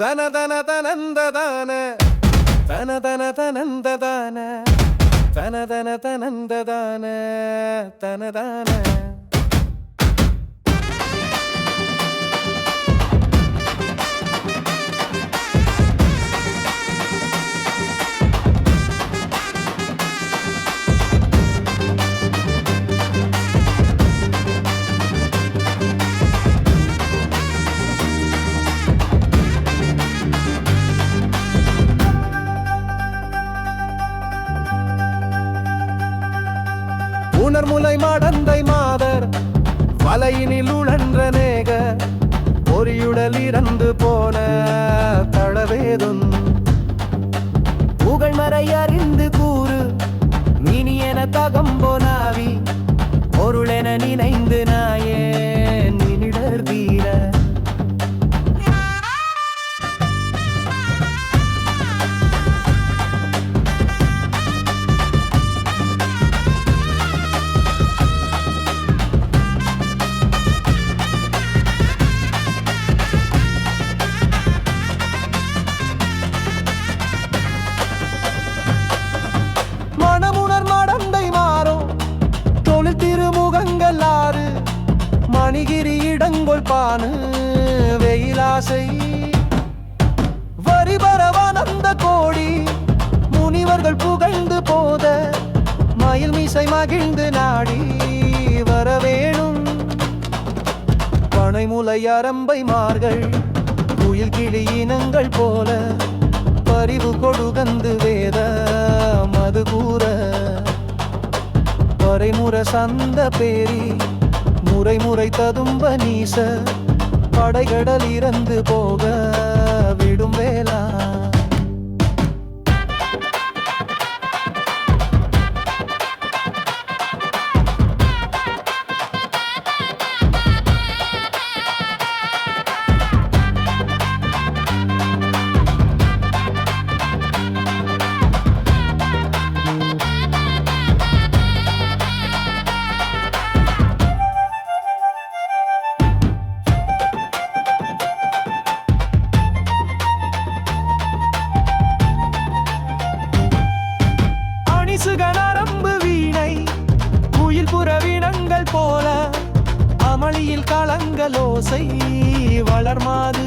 தன தன தனந்ததான தன தன தனந்ததான தன தன தனந்ததான தனதான. உணர்முலை மடந்தை மாத இடங்கொள் பானு வெயிலாசை. வரிபரவானந்த கோடி முனிவர்கள் புகழ்ந்து போத மயில் மீசை மகிழ்ந்து நாடி வரவேணும் பனைமுலை அரம்பை மார்கள் குயில் கிளி இனங்கள் போல பரிவு கொடுகந்து வேத மது கூற. பறைமுற சந்த பேரி முறை முறை ததும்ப நீச படைகடல் இறந்து போக. புறவினங்கள் வளர்மாது